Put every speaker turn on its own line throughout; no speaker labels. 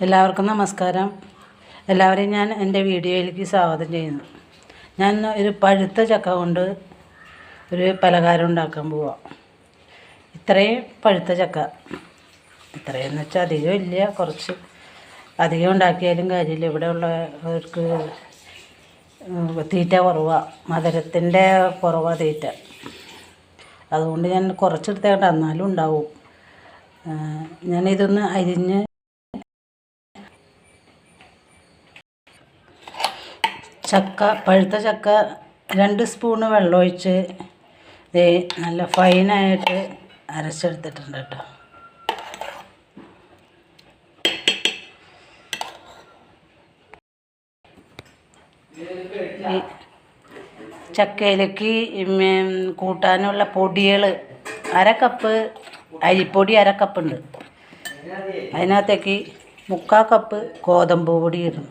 എല്ലാവർക്കും നമസ്കാരം. എല്ലാവരെയും ഞാൻ എന്റെ വീഡിയോയിലേക്ക് സ്വാഗതം ചെയ്യുന്നു. ഞാൻ ഒരു പഴുത്ത ചക്ക കൊണ്ട് ഒരു പലഹാരം ഉണ്ടാക്കാൻ പോവാം. ഇത്രയും പഴുത്ത ചക്ക. ഇത്രയെന്ന് വെച്ചാൽ അധികം ഇല്ല. കുറച്ച് അധികം ഉണ്ടാക്കിയാലും കാര്യമില്ല. ഇവിടെ ഉള്ളവർക്ക് തീറ്റ കുറവാണ് മധുരത്തിന്റെ കുറവാണ് തീറ്റ. അതുകൊണ്ട് ഞാൻ കുറച്ചെടുത്തേണ്ട എന്നാലും ഉണ്ടാവും. ഞാനിതൊന്ന് അരിഞ്ഞ് ചക്ക പഴുത്ത ചക്ക രണ്ട് സ്പൂണ് വെള്ളമൊഴിച്ച് ദേ നല്ല ഫൈനായിട്ട് അരച്ചെടുത്തിട്ടുണ്ട് കേട്ടോ. ചക്കയിലേക്ക് കൂട്ടാനുള്ള പൊടികൾ അര കപ്പ് അരിപ്പൊടി അര കപ്പുണ്ട് അതിനകത്തേക്ക് മുക്കാൽ കപ്പ് ഗോതമ്പ് പൊടി ഇടും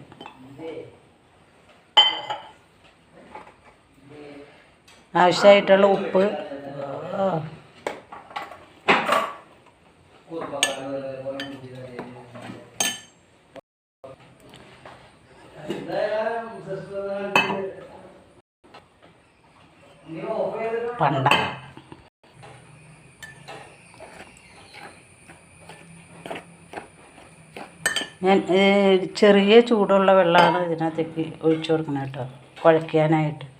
ആവശ്യമായിട്ടുള്ള ഉപ്പ്. പണ്ട. ഞാൻ ചെറിയ ചൂടുള്ള വെള്ളമാണ് ഇതിനകത്തേക്ക് ഒഴിച്ചു കൊടുക്കണം കേട്ടോ. കുഴയ്ക്കാനായിട്ട്.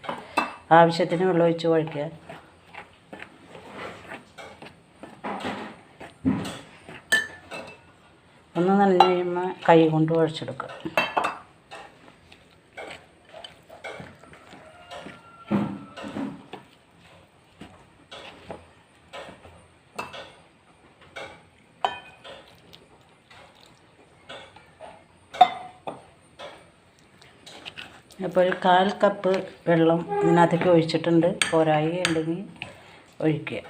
ആവശ്യത്തിന് വെള്ളം ഒഴിച്ച് കുഴയ്ക്കുക ഒന്ന് നനഞ്ഞ് കഴിയുമ്പോൾ കൈ കൊണ്ട് കുഴച്ചെടുക്കുക. അപ്പോൾ ഒരു കാൽ കപ്പ് വെള്ളം ഇതിനകത്തേക്ക് ഒഴിച്ചിട്ടുണ്ട്. പോരായി ഉണ്ടെങ്കിൽ ഒഴിക്കുക.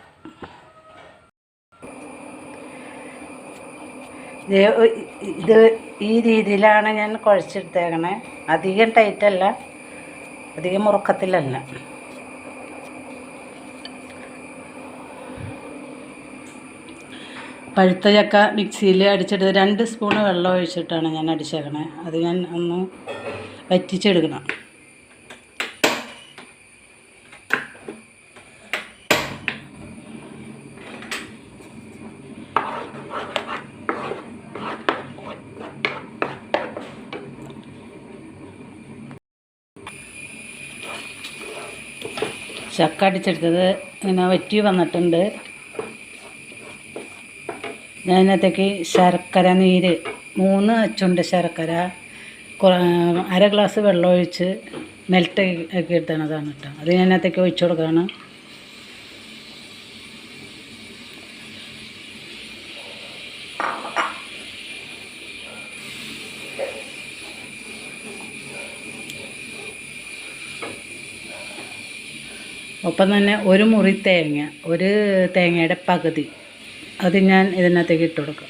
ഇത് ഈ രീതിയിലാണ് ഞാൻ കുഴച്ചെടുത്തേക്കണേ. അധികം ടൈറ്റല്ല അധികം മുറുക്കത്തിലല്ല പഴുത്ത ചക്ക മിക്സിയിൽ അടിച്ചെടുത്ത് രണ്ട് സ്പൂണ് വെള്ളം ഒഴിച്ചിട്ടാണ് ഞാൻ അടിച്ചേക്കണേ. അത് ഞാൻ ഒന്ന് വറ്റിച്ചെടുക്കണം. ചക്ക അടിച്ചെടുത്തത് ഇങ്ങനെ വറ്റി വന്നിട്ടുണ്ട്. ഞാൻ ഇതിനകത്തേക്ക് ശർക്കര നീര് മൂന്ന് അച്ചുണ്ട് ശർക്കര അര ഗ്ലാസ് വെള്ളം ഒഴിച്ച് മെൽറ്റ് ആക്കി എടുത്തതാണ് കേട്ടോ അത് ഞാൻ അതിനകത്തേക്ക് ഒഴിച്ചു കൊടുക്കുകയാണ്. ഒപ്പം തന്നെ ഒരു മുറി തേങ്ങ ഒരു തേങ്ങയുടെ പകുതി അത് ഞാൻ ഇതിനകത്തേക്ക് ഇട്ട് കൊടുക്കും.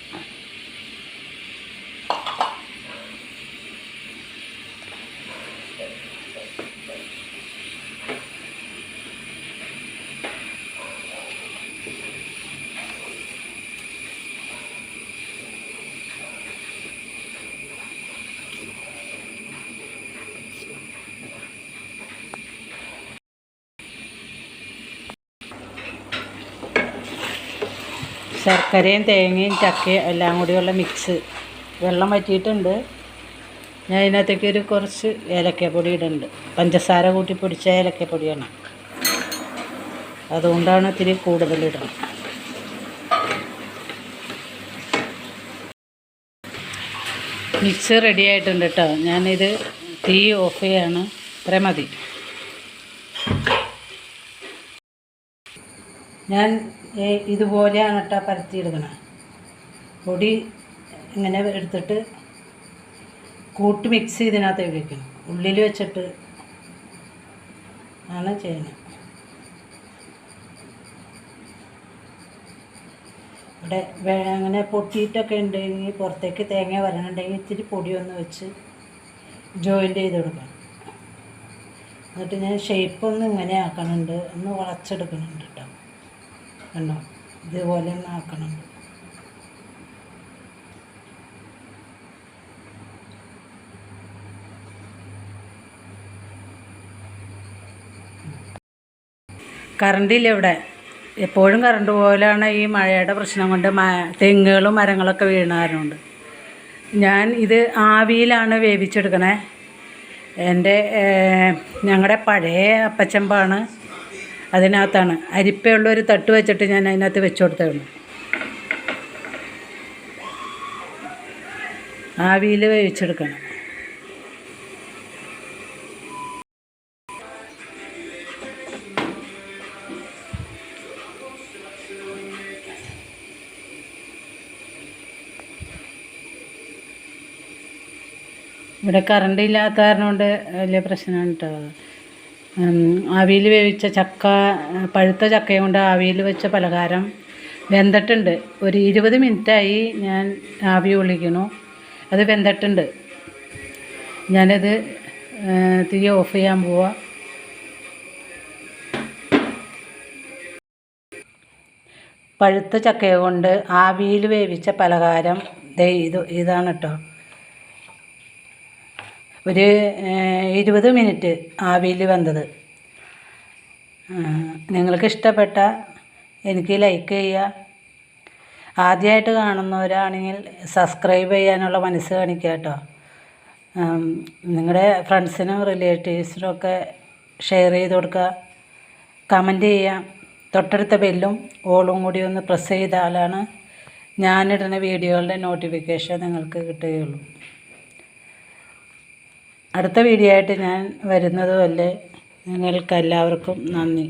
ശർക്കരയും തേങ്ങയും ചക്കയും എല്ലാം കൂടിയുള്ള മിക്സ് വെള്ളം വറ്റിയിട്ടുണ്ട്. ഞാൻ അതിനകത്തേക്ക് ഒരു കുറച്ച് ഏലക്കപ്പൊടി ഇടുന്നുണ്ട്. പഞ്ചസാര കൂട്ടി പൊടിച്ച ഏലക്കപ്പൊടിയാണ്. അതുകൊണ്ടാണ് ഇത്തിരി കൂടുതൽ ഇടുന്നത്. മിക്സ് റെഡി ആയിട്ടുണ്ട് കേട്ടോ ഞാനിത് തീ ഓഫ് ചെയ്യാണ്. ഇത്ര മതി. ഞാൻ ഇതുപോലെയാണ് കേട്ടോ പരത്തിയെടുക്കണം പൊടി ഇങ്ങനെ എടുത്തിട്ട് കൂട്ട് മിക്സ് ചെയ്തതിനകത്ത് വയ്ക്കണം ഉള്ളിൽ വെച്ചിട്ട് ആണ് ചെയ്യുന്നത്. ഇവിടെ അങ്ങനെ പൊട്ടിയിട്ടൊക്കെ ഉണ്ടെങ്കിൽ പുറത്തേക്ക് തേങ്ങ വരണുണ്ടെങ്കിൽ ഇത്തിരി ഒന്ന് വെച്ച് ജോയിന്റ് ചെയ്ത് കൊടുക്കണം. എന്നിട്ട് ഞാൻ ഷേപ്പ് ഒന്ന് ഇങ്ങനെ ആക്കണുണ്ട്. ഒന്ന് വളച്ചെടുക്കണുണ്ട് കേട്ടോ. എണ്ണ ഇതുപോലെ ഒന്ന് ആക്കണം. കറണ്ടില്ല ഇവിടെ എപ്പോഴും കറണ്ട് പോലെയാണ് ഈ മഴയുടെ പ്രശ്നം കൊണ്ട് തെങ്ങുകളും മരങ്ങളൊക്കെ വീണാറുണ്ട് ഞാൻ ഇത് ആവിയിലാണ് വേവിച്ചെടുക്കണേ. എന്റെ ഞങ്ങളുടെ പഴയ അപ്പച്ചമ്പാണ് അതിനകത്താണ്. അരിപ്പയുള്ള ഒരു തട്ട് വെച്ചിട്ട് ഞാൻ അതിനകത്ത് വെച്ച് കൊടുത്തതാണ് ആവിയിൽ വേവിച്ചെടുക്കണം. ഇവിടെ കറണ്ട് ഇല്ലാത്ത കാരണം കൊണ്ട് വലിയ പ്രശ്നമാണ് കേട്ടോ ആവിയിൽ വേവിച്ച ചക്ക പഴുത്ത ചക്കയും കൊണ്ട് ആവിയിൽ വെച്ച പലഹാരം വെന്തിട്ടുണ്ട്. ഒരു ഇരുപത് മിനിറ്റായി ഞാൻ ആവി ഒളിക്കണു അത് വെന്തിട്ടുണ്ട്. ഞാനത് തീ ഓഫ് ചെയ്യാൻ പോവാ. പഴുത്ത ചക്കയെ കൊണ്ട് ആവിയിൽ വേവിച്ച പലഹാരം ഇത് ഇതാണ് കേട്ടോ ഒരു ഇരുപത് മിനിറ്റ് ആവിയിൽ വെന്തത്. നിങ്ങൾക്ക് ഇഷ്ടപ്പെട്ട എനിക്ക് ലൈക്ക് ചെയ്യുക. ആദ്യമായിട്ട് കാണുന്നവരാണെങ്കിൽ സബ്സ്ക്രൈബ് ചെയ്യാനുള്ള മനസ്സ് കാണിക്കുക കേട്ടോ. നിങ്ങളുടെ ഫ്രണ്ട്സിനും റിലേറ്റീവ്സിനും ഒക്കെ ഷെയർ ചെയ്ത് കൊടുക്കുക. കമന്റ് ചെയ്യാം തൊട്ടടുത്ത ബെല്ലും ഓളും കൂടി ഒന്ന് പ്രസ് ചെയ്താലാണ് ഞാനിടുന്ന വീഡിയോകളുടെ നോട്ടിഫിക്കേഷൻ നിങ്ങൾക്ക് കിട്ടുകയുള്ളൂ. അടുത്ത വീഡിയോ ആയിട്ട് ഞാൻ വരുന്നതുമല്ലേ നിങ്ങൾക്കെല്ലാവർക്കും നന്ദി.